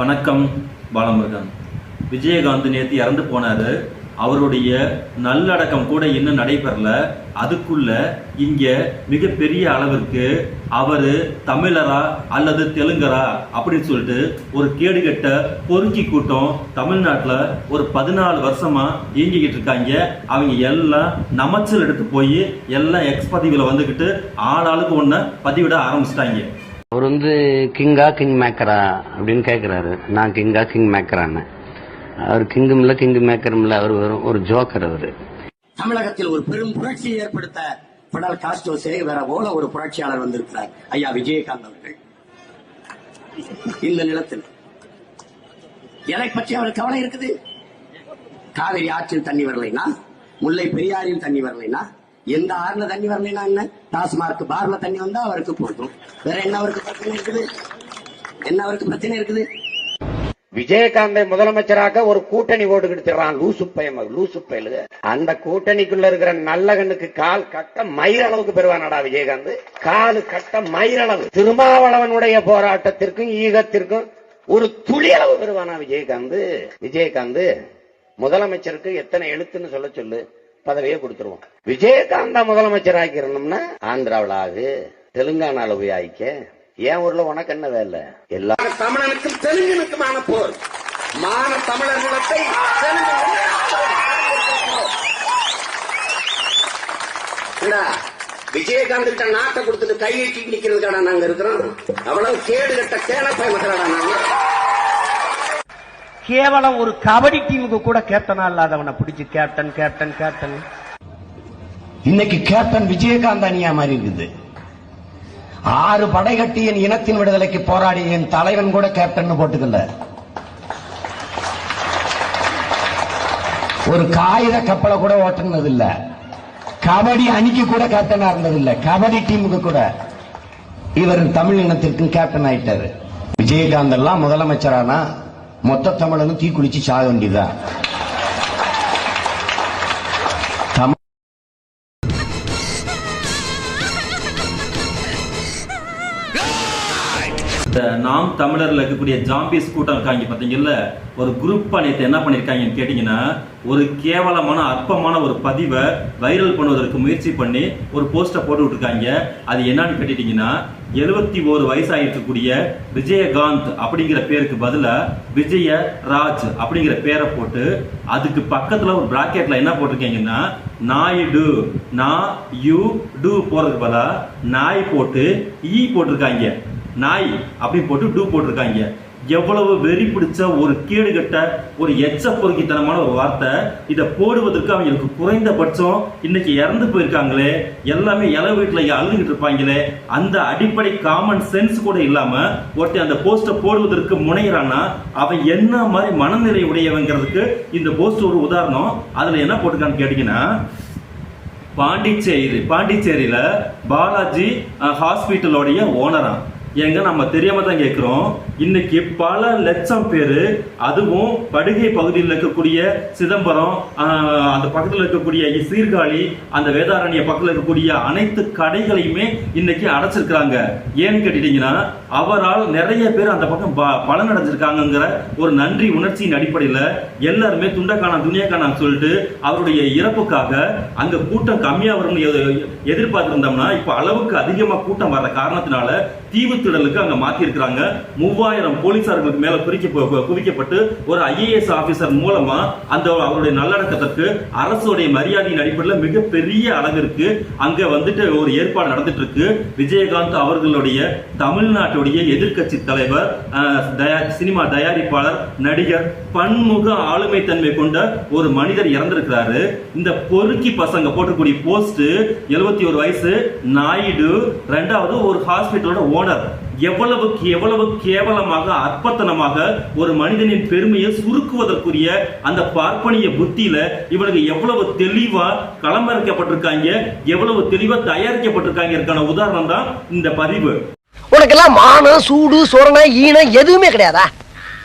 வணக்கம் பாலமுருகன். விஜயகாந்த் நேத்து இறந்து போனாரு. அவருடைய நல்லடக்கம் கூட இன்னும் நடைபெறல. அதுக்குள்ள இங்க மிகப்பெரிய அளவிற்கு அவர் தமிழரா அல்லது தெலுங்கரா அப்படின்னு சொல்லிட்டு ஒரு கேடுகெட்ட பொறுக்கி கூட்டம் தமிழ்நாட்டில் ஒரு பதினாலு வருஷமா இயங்கிக்கிட்டு இருக்காங்க. அவங்க எல்லாம் நமச்சல் எடுத்து போய் எல்லாம் எக்ஸ் பதிவில் வந்துக்கிட்டு ஆளாளுக்கு ஒன்ன பதிவிட ஆரம்பிச்சிட்டாங்க. அவர் வந்து கிங்கா கிங் மேக்கரா அப்படின்னு கேட்குறாரு நான் கிங்கா கிங் மேக்கரான்னு அவர் கிங்கும் இல்லை கிங் மேக்கரும் இல்லை அவர் வெறும் ஒரு ஜோக்கர் அவர். தமிழகத்தில் ஒரு பெரும் புரட்சியை ஏற்படுத்த பிடல் காஸ்டோ சேகர போல ஒரு புரட்சியாளர் வந்திருக்கிறார். ஐயா விஜயகாந்த் அவர்கள். இந்த நிலத்தில் எதை பற்றி அவர் கவலை இருக்குது? காவிரி ஆற்றில் தண்ணி வரலைனா? முல்லை பெரியாறில் தண்ணி வரலைனா? எந்த ஆறுல தண்ணி வரலைன்னா என்ன? டாஸ்மார்க் பார்ல தண்ணி வந்தா அவருக்கு போதும். வேற என்ன அவருக்கு பிரச்சனை இருக்குது? என்ன அவருக்கு பிரச்சனை இருக்குது? விஜயகாந்தை முதலமைச்சராக்க ஒரு கூட்டணி ஓட்டு கொடுத்துறான் லூசு பையன் லூசு பயலுக அந்த கூட்டணிக்குள்ள இருக்கிற நல்ல கண்ணுக்கு கால் கட்ட மயிரளவுக்கு பெறுவானடா விஜயகாந்த். காலு கட்ட மயிரளவு திருமாவளவனுடைய போராட்டத்திற்கும் ஈகத்திற்கும் ஒரு துளி அளவு பெறுவானா விஜயகாந்த்? விஜயகாந்த் முதலமைச்சருக்கு எத்தனை எழுத்துன்னு சொல்ல சொல்லு. பதவியை கொடுத்துருவோம். விஜயகாந்தா முதலமைச்சர் ஆக்கிரணும்னா ஆந்திராவில் ஆகு தெலுங்கானால போய் ஆயிக்க. ஏன் ஊர்ல உனக்கு என்ன வேலை? எல்லா தமிழனுக்கும் தெலுங்கனுக்குமான போர். மான தமிழர் நிலத்தை விஜயகாந்த் கிட்ட நாட்டை கொடுத்துட்டு கையெட்டி நிக்கிறதுக்காடா நாங்க இருக்கிறோம். அவ்வளவு கேடு கட்ட கேளப்பாய் மக்களாடா நாங்க. கேவலம் ஒரு கபடி டீமுக்கு கூட கேப்டனா இல்லாதவனை பிடிச்சு கேப்டன் கேப்டன் கேப்டன் இன்னைக்கு கேப்டன் விஜயகாந்த் அணியா மாதிரி இருக்குது. ஆறு படை கட்டி என் இனத்தின் விடுதலைக்கு போராடி என் தலைவன் கூட கேப்டன் போட்டுக்கல ஒரு காகித கப்பலை கூட ஓட்டுனது இல்ல கபடி அணிக்கு கூட கேப்டனா இருந்தது இல்ல கபடி டீமுக்கு கூட. இவர் தமிழ் இனத்திற்கும் கேப்டன் ஆயிட்டாரு. விஜயகாந்த் எல்லாம் முதலமைச்சரானா? மொத்த தமிழனும் தீக்குளிச்சு சாக வேண்டியதுதான். இந்த நாம் தமிழரில் இருக்கக்கூடிய ஜாம்பிஸ் கூட்டம் இருக்காங்க பார்த்தீங்கல்ல ஒரு குரூப் நேத்து என்ன பண்ணியிருக்காங்கன்னு கேட்டிங்கன்னா ஒரு கேவலமான அற்பமான ஒரு பதிவை வைரல் பண்ணுவதற்கு முயற்சி பண்ணி ஒரு போஸ்டர் போட்டு விட்ருக்காங்க அது என்னன்னு கேட்டிட்டிங்கன்னா எழுபத்தி ஒரு வயசாகிருக்கக்கூடிய விஜயகாந்த் அப்படிங்கிற பேருக்கு பதிலாக விஜய ராஜ் அப்படிங்கிற பேரை போட்டு அதுக்கு பக்கத்தில் ஒரு ப்ராக்கெட்டில் என்ன போட்டிருக்கீங்கன்னா நாயுடு நா யூ டு போகிறதுக்கு பதிலாக நாய் போட்டு ஈ போட்டிருக்காங்க. நாய் அப்படி போட்டு டூ போட்டிருக்காங்க. எவ்வளவு வெறி பிடிச்ச ஒரு கேடுகட்ட ஒரு எச்ச பொறுக்கித்தனமான ஒரு வார்த்தை இதை போடுவதற்கு அவங்களுக்கு குறைந்தபட்சம் இன்னைக்கு இறந்து போயிருக்காங்களே எல்லாமே இல வீட்டில் அழுதுகிட்டு இருப்பாங்களே அந்த அடிப்படை காமன் சென்ஸ் கூட இல்லாமல் ஒருத்தன் அந்த போஸ்டை போடுவதற்கு முனைகிறான்னா அவன் என்ன மாதிரி மனநிலை உடையவங்கிறதுக்கு இந்த போஸ்ட் ஒரு உதாரணம். அதில் என்ன போட்டிருக்கான்னு கேட்டிங்கன்னா பாண்டிச்சேரி பாண்டிச்சேரியில் பாலாஜி ஹாஸ்பிட்டலோடைய ஓனரான் ஏங்க நம்ம தெரியாம தான் கேட்குறோம் இன்னைக்கு பல லட்சம் பேர் அதுவும் படுகை பகுதியில் இருக்கக்கூடிய சிதம்பரம் அந்த பக்கத்தில் இருக்கக்கூடிய சீர்காழி அந்த வேதாரண்ய பக்கத்தில் இருக்கக்கூடிய அனைத்து கடைகளையுமே இன்னைக்கு அடைச்சிருக்கிறாங்க. ஏன்னு கேட்டுட்டீங்கன்னா அவரால் நிறைய பேர் அந்த பக்கம் ப- பலன் அடைஞ்சிருக்காங்கங்கிற ஒரு நன்றி உணர்ச்சியின் அடிப்படையில் எல்லாருமே துண்டக்கானா துணியக்கானான்னு சொல்லிட்டு அவருடைய இறப்புக்காக அந்த கூட்டம் கம்மியாக வரும்னு எதிர்பார்த்துருந்தோம்னா இப்போ அளவுக்கு அதிகமாக கூட்டம் வர்ற காரணத்தினால தீவு தீவுத்திடலுக்கு அங்க மாத்திருக்கிறாங்க மூவாயிரம் போலீசார்களுக்கு மேல குறிக்க குவிக்கப்பட்டு ஒரு ஐஏஎஸ் ஆஃபீஸர் மூலமா அந்த அவருடைய நல்லடக்கத்திற்கு அரசுடைய மரியாதையின் அடிப்படையில் மிகப்பெரிய அளவிற்கு அங்க வந்துட்டு ஒரு ஏற்பாடு நடந்துட்டு இருக்கு. விஜயகாந்த் அவர்களுடைய தமிழ்நாட்டுடைய எதிர்க்கட்சி தலைவர் சினிமா தயாரிப்பாளர் நடிகர் பன்முக ஆளுமை தன்மை கொண்ட ஒரு மனிதர் இறந்திருக்கிறாரு. இந்த பொறுக்கி பசங்க போட்டக்கூடிய போஸ்ட் எழுபத்தி ஒரு வயசு நாயுடு ரெண்டாவது ஒரு ஹாஸ்பிட்டலோட ஓனர் எவ்வளவுக்கு எவ்வளவு கேவலமாக அற்பத்தனமாக ஒரு மனிதனின் பெருமையை சுருக்குவதற்குரிய அந்த பார்ப்பனிய புத்தியில இவனுக்கு எவ்வளவு தெளிவா களமிறக்கப்பட்டிருக்காங்க எவ்வளவு தெளிவா தயாரிக்கப்பட்டிருக்காங்க உதாரணம் தான் இந்த பதிவு. உனக்கெல்லாம் மானம் சூடு சொரணை ஈனம் எதுவுமே கிடையாதா?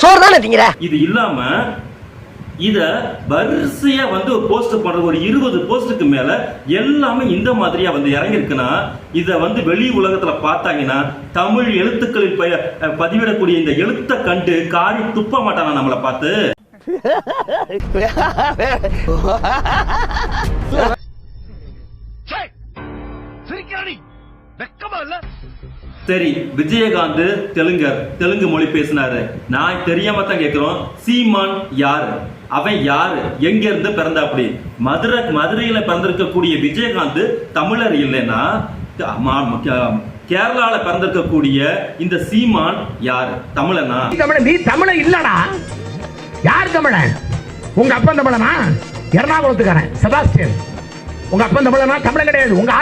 சோறு தானே இது இல்லாம இத வரிசையா வந்து ஒரு போஸ்ட் பண்றது ஒரு இருபது போஸ்டுக்கு மேல எல்லாமே இந்த மாதிரியா வந்து இறங்கிருக்குன்னா இத வந்து வெளி உலகத்துல பார்த்தாங்கன்னா தமிழ் எழுத்துக்களில் ப- பதிவிடக்கூடிய இந்த எழுத்தை கண்டு காரி துப்ப மாட்டானா நம்மளை பார்த்து? சரி விஜயகாந்த் தெலுங்கர் தெலுங்கு மொழி பேசினாரு. நான் தெரியாம தான் கேக்குறோம். சீமான் யாரு? அவன் யாரு? எங்க இருந்து பிறந்த அப்படி மதுரை மதுரையில பிறந்திருக்கக்கூடிய விஜயகாந்த் தமிழர் இல்லைன்னா கேரளால பிறந்திருக்கக்கூடிய இந்த சீமான் யாரு? தமிழனா? தமிழன் நீ தமிழன் இல்லடா. யார் தமிழன் உங்க அப்பன் தமிழனா? எர்ணாகுளத்துக்காரன் சதாஸ்டியன் உங்க அப்பன் தமிழனா? தமிழன் கிடையாது. உங்க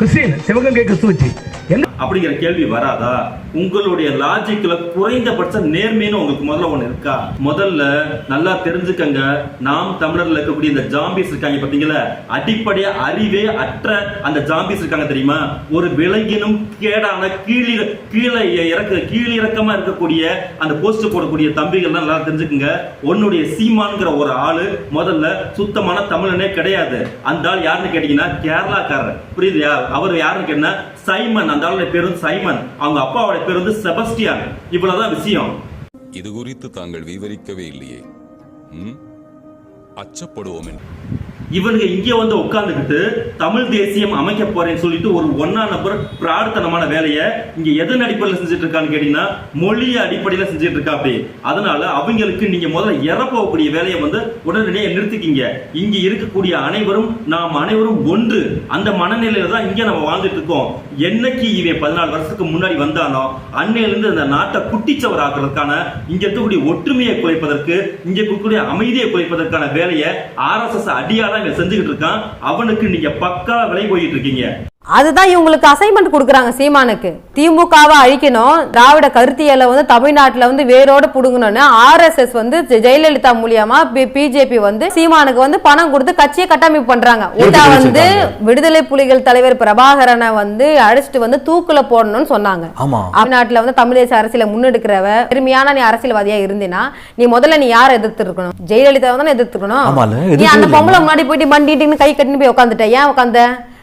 Kesin, sebabkan kaya kesuci. அப்படிங்கிற கேள்வி வராதா? உங்களுடைய லாஜிக்ல குறைந்தபட்ச நேர்மைன்னு உங்களுக்கு முதல்ல ஒண்ணு இருக்கா? முதல்ல நல்லா தெரிஞ்சுக்கங்க. நாம் தமிழர்ல இருக்கக்கூடிய இந்த ஜாம்பிஸ் இருக்காங்க பாத்தீங்களா அடிப்படையா அறிவே அற்ற அந்த ஜாம்பிஸ் இருக்காங்க தெரியுமா? ஒரு விலங்கினும் கேடான கீழி கீழே இறக்க கீழே இறக்கமா இருக்கக்கூடிய அந்த போஸ்ட் போடக்கூடிய தம்பிகள் நல்லா தெரிஞ்சுக்கங்க. உன்னுடைய சீமான்ங்கிற ஒரு ஆளு முதல்ல சுத்தமான தமிழனே கிடையாது. அந்த ஆள் யாருன்னு கேட்டீங்கன்னா கேரளாக்காரர். புரியுதுயா? அவர் யாருன்னு கேட்டீங்கன்னா சைமன். அந்த ஆளுடைய பேர் வந்து சைமன். அவங்க அப்பாவோட பேர் வந்து செபஸ்டியான். இவ்வளவுதான் விஷயம். இது குறித்து தாங்கள் விவரிக்கவே இல்லையே? அச்சப்படுவோம் இவனுங்க இங்க வந்து உட்கார்ந்துகிட்டு தமிழ் தேசியம் அமைக்க போறேன்னு சொல்லிட்டு ஒரு ஒன்னா நம்பர் பிராடுத்தனமான வேலையை இங்க எதன் அடிப்படையில் செஞ்சுட்டு இருக்கான்னு கேட்டீங்கன்னா மொழி அடிப்படையில செஞ்சுட்டு இருக்கா அப்படி அதனால அவங்களுக்கு நீங்க முதல்ல இறப்போகக்கூடிய வேலையை வந்து உடனடியாக நிறுத்திக்கிங்க. இங்க இருக்கக்கூடிய அனைவரும் நாம் அனைவரும் ஒன்று. அந்த மனநிலையில தான் இங்க நம்ம வாழ்ந்துட்டு இருக்கோம் என்னைக்கு இவன் பதினாலு வருஷத்துக்கு முன்னாடி வந்தானோ அன்னையில இருந்து இந்த நாட்டை குட்டிச்சவர் ஆக்குறதுக்கான இங்க இருக்கக்கூடிய ஒற்றுமையை குறைப்பதற்கு இங்க இருக்கக்கூடிய அமைதியை குறைப்பதற்கான வேலையை ஆர்எஸ்எஸ் அடியாளா இவன் செஞ்சுக்கிட்டு இருக்கான். அவனுக்கு நீங்க பக்கா விலை போயிட்டு இருக்கீங்க. அதுதான் இவங்களுக்கு அசைன்மெண்ட் கொடுக்குறாங்க சீமானுக்கு. திமுகவை அழிக்கணும். திராவிட கருத்தியலை வந்து தமிழ்நாட்டுல வந்து வேரோட புடுங்கணும்னு ஆர்எஸ்எஸ் வந்து ஜெயலலிதா மூலியமா பிஜேபி வந்து சீமானுக்கு வந்து பணம் கொடுத்து கட்சியை கட்டமைப்பு பண்றாங்க. உடா வந்து விடுதலை புலிகள் தலைவர் பிரபாகரனை வந்து அழைச்சிட்டு வந்து தூக்குல போடணும்னு சொன்னாங்க. தமிழ்நாட்டுல வந்து தமிழ் தேச அரசியல முன்னெடுக்கிறவ பெருமையான நீ அரசியல்வாதியா இருந்தினா நீ முதல்ல நீ யாரை எதிர்த்து இருக்கணும் ஜெயலலிதா தானே எதிர்த்துக்கணும் நீ அந்த? பொம்பளை முன்னாடி போயிட்டு மண்டிட்டு கை கட்டின்னு போய் உட்காந்துட்ட ஏன் உட்காந்த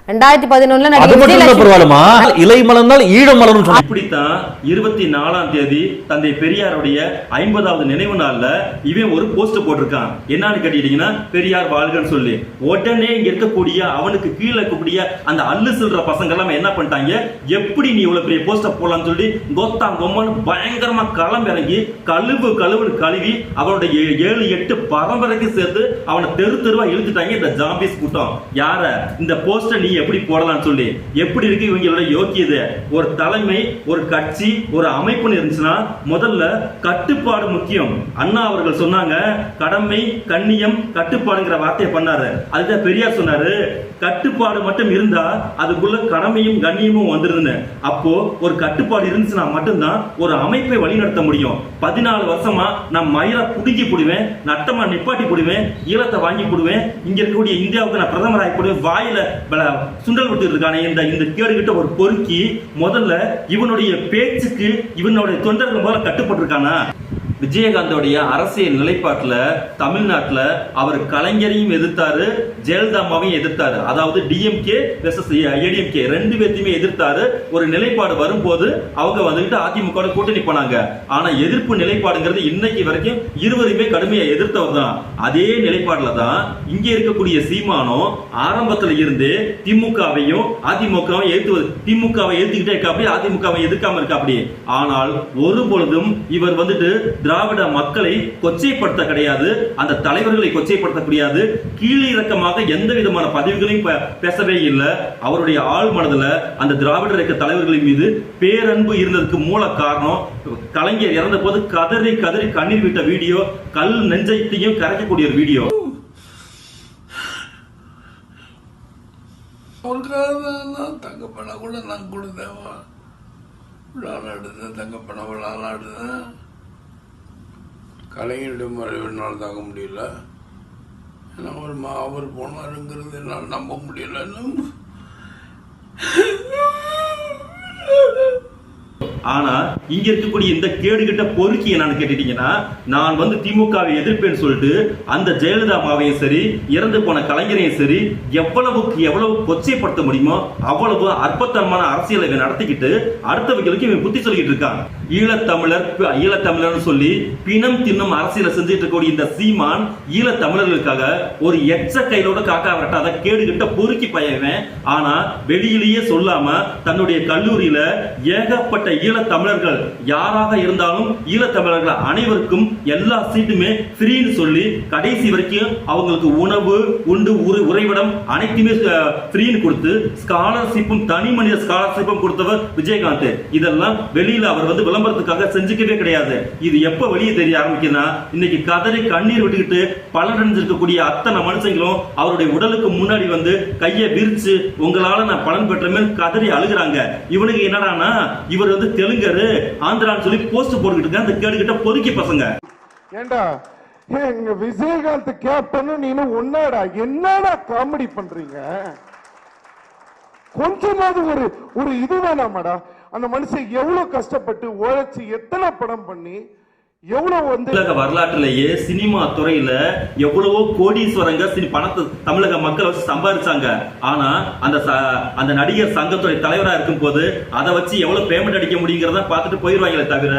ரெண்டாயிரத்தி பதினொன்னுல அது மட்டும் இல்ல பரவாயில்லமா இலை மலர்ந்தால் ஈழம் மலரும் சொன்னா இப்படித்தான் இருபத்தி நாலாம் தேதி தந்தை பெரியாருடைய ஐம்பதாவது நினைவு நாள்ல இவன் ஒரு போஸ்ட் போட்டிருக்கான். என்னன்னு கேட்டீங்கன்னா பெரியார் வாழ்கன்னு சொல்லி. உடனே இங்க இருக்கக்கூடிய அவனுக்கு கீழே இருக்கக்கூடிய அந்த அல்லு சில்ற பசங்க எல்லாம் என்ன பண்ணிட்டாங்க? எப்படி நீ இவ்வளவு பெரிய போஸ்ட போடலாம்னு சொல்லி கொத்தாம் கொம்மன்னு பயங்கரமா களம் இறங்கி கழுவு கழுவுன்னு கழுவி அவனுடைய ஏழு எட்டு பரம்பரைக்கு சேர்த்து அவனை தெரு தெருவா இழுத்துட்டாங்க இந்த ஜாம்பிஸ் கூட்டம். யார? இந்த போஸ்ட நீ எப்படி போடலாம்னு சொல்லி எப்படி இருக்கு இவங்களோட யோக்கியது? ஒரு தலைமை ஒரு கட்சி ஒரு அமைப்புன்னு இருந்துச்சுன்னா முதல்ல கட்டுப்பாடு முக்கியம். அண்ணா அவர்கள் சொன்னாங்க கடமை கண்ணியம் கட்டுப்பாடுங்கிற வார்த்தையை பண்ணாரு. அதுதான் பெரியார் சொன்னாரு. கட்டுப்பாடு மட்டும் இருந்தா அதுக்குள்ள கடமையும் கண்ணியமும் வந்துருதுன்னு. அப்போ ஒரு கட்டுப்பாடு இருந்துச்சுன்னா மட்டும்தான் ஒரு அமைப்பை வழிநடத்த முடியும். பதினாலு வருஷமா நான் மயிலை புடுங்கி போடுவேன் நட்டமா நிப்பாட்டி போடுவேன் ஈழத்தை வாங்கி போடுவேன். இங்க இருக்கக்கூடிய இந்தியாவுக்கு நான் பிரதமர் ஆகி போடுவேன் வாயில பல சுண்டல் விட்டு இருக்கானே இந்த இந்த கேடுகிட்ட ஒரு பொறுக்கி முதல்ல இவனுடைய பேச்சுக்கு இவனுடைய தொண்டர்கள் முதல்ல கட்டுப்பட்டிருக்கானா? விஜயகாந்தோடைய அரசியல் நிலைப்பாட்டுல தமிழ்நாட்டுல அவர் கலைஞரையும் எதிர்த்தாரு ஜெயலலிதா எதிர்த்தாரு. அதாவது டிஎம்கே வெர்சஸ் ஏடிஎம்கே ரெண்டு பேர்த்தையுமே எதிர்த்தாரு. ஒரு நிலைப்பாடு வரும்போது அவங்க வந்துகிட்டு அதிமுக கூட்டணி போனாங்க ஆனா எதிர்ப்பு நிலைப்பாடுங்கிறது இன்னைக்கு வரைக்கும் இருவருமே கடுமையை எதிர்த்தவர் தான். அதே நிலைப்பாடுல தான் இங்க இருக்கக்கூடிய சீமானம் ஆரம்பத்துல இருந்து திமுகவையும் அதிமுகவும் எதிர்த்து திமுகவை எதிர்த்துக்கிட்டே இருக்காப்படி அதிமுகவை எதிர்க்காம இருக்காப்படி ஆனால் ஒரு பொழுதும் இவர் வந்துட்டு திராவிட மக்களை கொச்சைப்படுத்த கிடையாது. அந்த தலைவர்களை கொச்சைப்படுத்த கிடையாது. கீழிறக்கமாக எந்த விதமான பதவிகளையும் பே- பேசவே இல்லை. அவருடைய ஆள் மனதில் அந்த திராவிட இயக்க தலைவர்களின் மீது பேரன்பு இருந்ததுக்கு மூல காரணம் கலைஞர் இறந்த போது கதறி கதறி கண்ணீர் விட்ட வீடியோ கல் நெஞ்சத்தையும் கரைக்கக்கூடிய ஒரு வீடியோ. தங்கப்பட கூட நான் கொடுத்தேன். விழாலாம் எடுத்தேன் தங்க கலைஞரிடம் என்னால் மறைவினால் தாங்க முடியல. ஏன்னா அவர் மா அவர் போனாருங்கிறது என்னால் நம்ப முடியல. ஆனா இங்க இருக்கக்கூடிய இந்த கேடுகிட்ட பொறுக்கி என்னன்னு கேட்டுட்டீங்கன்னா நான் வந்து திமுகவை எதிர்ப்பேன்னு சொல்லிட்டு அந்த ஜெயலலிதா அம்மாவையும் சரி இறந்து போன கலைஞரையும் சரி எவ்வளவுக்கு எவ்வளவு கொச்சைப்படுத்த முடியுமோ அவ்வளவு அற்பத்தனமான அரசியலை நடத்திக்கிட்டு அடுத்தவங்களுக்கு இவன் புத்தி சொல்லிக்கிட்டு இருக்கான். ஈழத்தமிழர் ஈழத்தமிழர்னு சொல்லி பிணம் தின்னும் அரசியலை செஞ்சுட்டு இருக்கக்கூடிய இந்த சீமான் ஈழத்தமிழர்களுக்காக ஒரு எச்ச கையிலோட காக்கா விரட்டாத கேடுகிட்ட பொறுக்கி பயவேன் ஆனா வெளியிலேயே சொல்லாம தன்னுடைய கல்லூரியில ஏகப்பட்ட ஈழத்தமிழர்கள் யாராக இருந்தாலும் ஈழத்தமிழர்கள் அனைவருக்கும் எல்லா சீட்டுமே ஃப்ரீன்னு சொல்லி கடைசி வரைக்கும் அவங்களுக்கு உணவு உண்டு உரு உறைவிடம் அனைத்துமே ஃப்ரீன்னு கொடுத்து ஸ்காலர்ஷிப்பும் தனி மனித ஸ்காலர்ஷிப்பும் கொடுத்தவர் விஜயகாந்த். இதெல்லாம் வெளியில அவர் வந்து விளம்பரத்துக்காக செஞ்சுக்கவே கிடையாது. இது எப்ப வெளியே தெரிய ஆரம்பிக்குதுன்னா இன்னைக்கு கதறி கண்ணீர் விட்டுக்கிட்டு பலனடைஞ்சிருக்கக்கூடிய அத்தனை மனுஷங்களும் அவருடைய உடலுக்கு முன்னாடி வந்து கையை விரிச்சு உங்களால நான் பலன் பெற்றமே கதறி அழுகிறாங்க. இவனுக்கு என்னடானா இவர் வந்து தெலுங்கரு ஆந்திரான்னு சொல்லி போஸ்ட் போட்டுக்கிட்டு இருக்க அந்த கேடுகிட்ட பொறுக்கி பசங்க. ஏண்டா? எங்க விஜயகாந்த் கேப்டன் நீனு ஒன்னாடா? என்னடா காமெடி பண்றீங்க? கொஞ்சமாவது ஒரு ஒரு இது வேணாமாடா? அந்த மனுஷன் எவ்வளவு கஷ்டப்பட்டு உழைச்சு எத்தனை படம் பண்ணி எவ்வளவு வந்து தமிழக வரலாற்றிலேயே சினிமா துறையில எவ்வளவோ கோடீஸ்வரங்க சினி பணத்தை தமிழக மக்கள் வச்சு சம்பாதிச்சாங்க ஆனா அந்த ச- அந்த நடிகர் சங்கத்துறை தலைவரா இருக்கும் போது அதை வச்சு எவ்வளவு பேமெண்ட் அடிக்க முடியுங்கிறத பார்த்துட்டு போயிருவாங்களே தவிர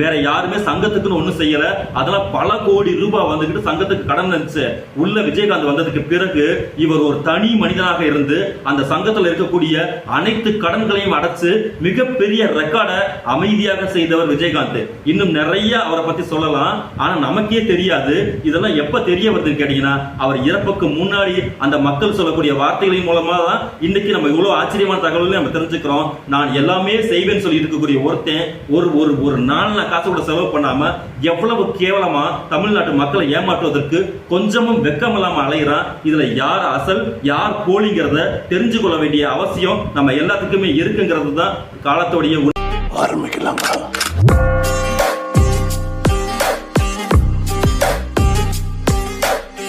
வேற யாருமே சங்கத்துக்குன்னு ஒன்றும் செய்யல. அதெல்லாம் பல கோடி ரூபாய் வந்துகிட்டு சங்கத்துக்கு கடன் இருந்துச்சு உள்ள விஜயகாந்த் வந்ததுக்கு பிறகு இவர் ஒரு தனி மனிதனாக இருந்து அந்த சங்கத்துல இருக்கக்கூடிய அனைத்து கடன்களையும் அடைச்சு மிகப்பெரிய ரெக்கார்டை அமைதியாக செய்தவர் விஜயகாந்த். இன்னும் நிறைய அவரை பத்தி சொல்லலாம். ஆனா நமக்கே தெரியாது. இதெல்லாம் எப்ப தெரிய வருதுன்னு கேட்டீங்கன்னா அவர் இறப்புக்கு முன்னாடி அந்த மக்கள் சொல்லக்கூடிய வார்த்தைகளின் மூலமா தான் இன்னைக்கு நம்ம இவ்வளவு ஆச்சரியமான தகவல்களை நம்ம தெரிஞ்சுக்கிறோம். நான் எல்லாமே செய்வேன்னு சொல்லி இருக்கக்கூடிய ஒருத்தன் ஒரு ஒரு ஒரு நாள் நான் காசு கூட செலவு பண்ணாம எவ்வளவு கேவலமா தமிழ்நாட்டு மக்களை ஏமாற்றுவதற்கு கொஞ்சமும் வெக்கம் இல்லாம அலைகிறான் இதுல யார் அசல் யார் போலிங்கிறத தெரிஞ்சு கொள்ள வேண்டிய அவசியம் நம்ம எல்லாத்துக்குமே இருக்குங்கிறது தான் காலத்தோடைய ஆரம்பிக்கலாம்.